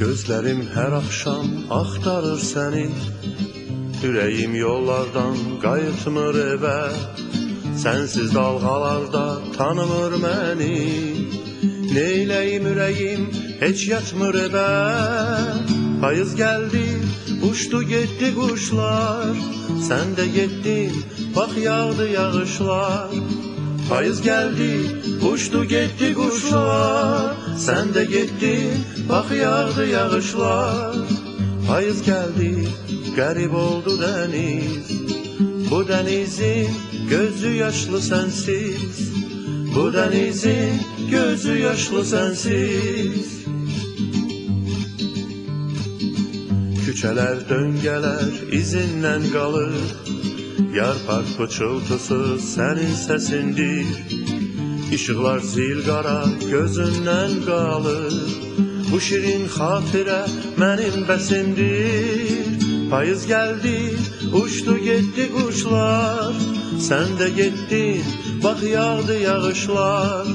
Gözlerim her akşam aktarır seni Ürəyim yollardan qayıtmır evə. Sensiz dalgalarda tanımır məni. Neyləyim ürəyim heç yatmır evə. Payız geldi uçtu gitti kuşlar Sen de gittin bak yağdı yağışlar Payız geldi uçtu gitti kuşlar. Sen de gittin bak yağdı yağışlar. Payız geldi garip oldu deniz. Bu denizin gözü yaşlı sensiz. Bu denizin gözü yaşlı sensiz. Küçələr döngələr izindən qalır Yarpaq pıçıltısı sənin səsindir İşıqlar zil qara gözündən qalır. Bu şirin xatirə mənim bəsimdir. Payız gəldi, uçdu getdi quşlar. Sən də getdin, bax yağdı yağışlar.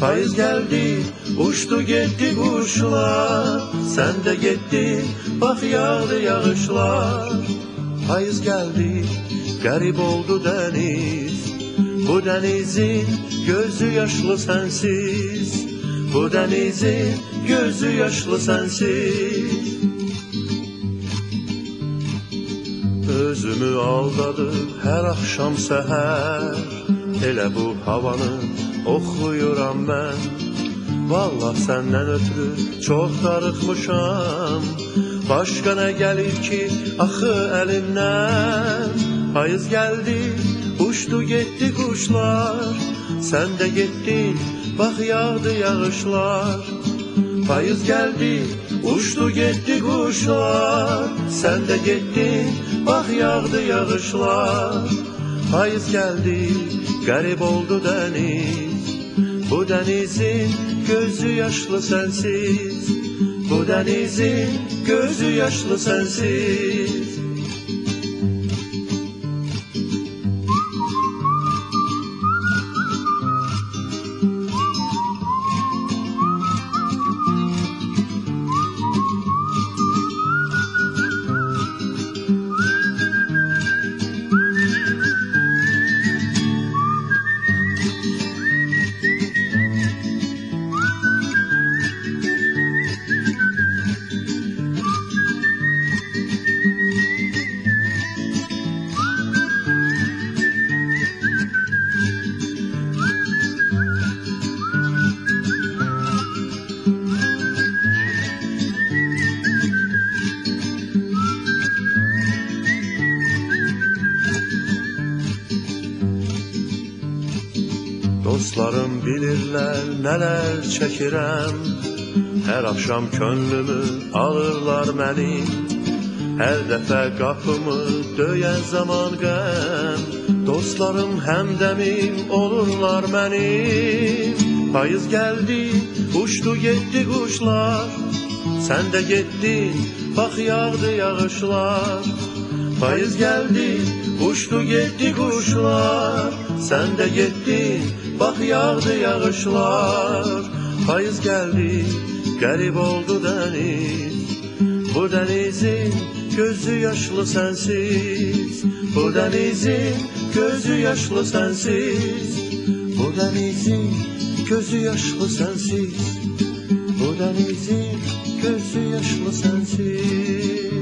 Payız geldi, uçtu gitti kuşlar Sen de gittin, bak yağdı yağışlar. Payız geldi, garip oldu deniz. Bu denizin gözü yaşlı sensiz. Bu denizin gözü yaşlı sensiz. Özümü aldadı her akşam seher. Elə bu havanı oxuyuram mən Vallah səndən ötürü çox darıxmışam Başqa nə gəlir ki, axı əlimdən Payız gəldi, uçdu getdi quşlar Sən də getdin, bax yağdı yağışlar. Payız geldi, uçtu gitti kuşlar. Sen de gittin, bak yağdı yağışlar. Payız geldi, garip oldu deniz. Bu denizin gözü yaşlı sensiz. Bu denizin gözü yaşlı sensiz Dostlarım bilirlər nələr çəkirəm Hər axşam könlümü alırlar məni Hər dəfə qapımı döyən zaman qəm Dostlarım həmdəmim olurlar mənim Payız gəldi, uçdu getdi quşlar Sən də getdin, bax yağdı yağışlar Payız geldi, uçtu gitti kuşlar. Sen de gittin, bak yağdı yağışlar. Payız geldi, garip oldu deniz. Bu denizin gözü yaşlı sensiz. Bu denizin gözü yaşlı sensiz. Bu denizin gözü yaşlı sensiz. Bu denizin gözü yaşlı sensiz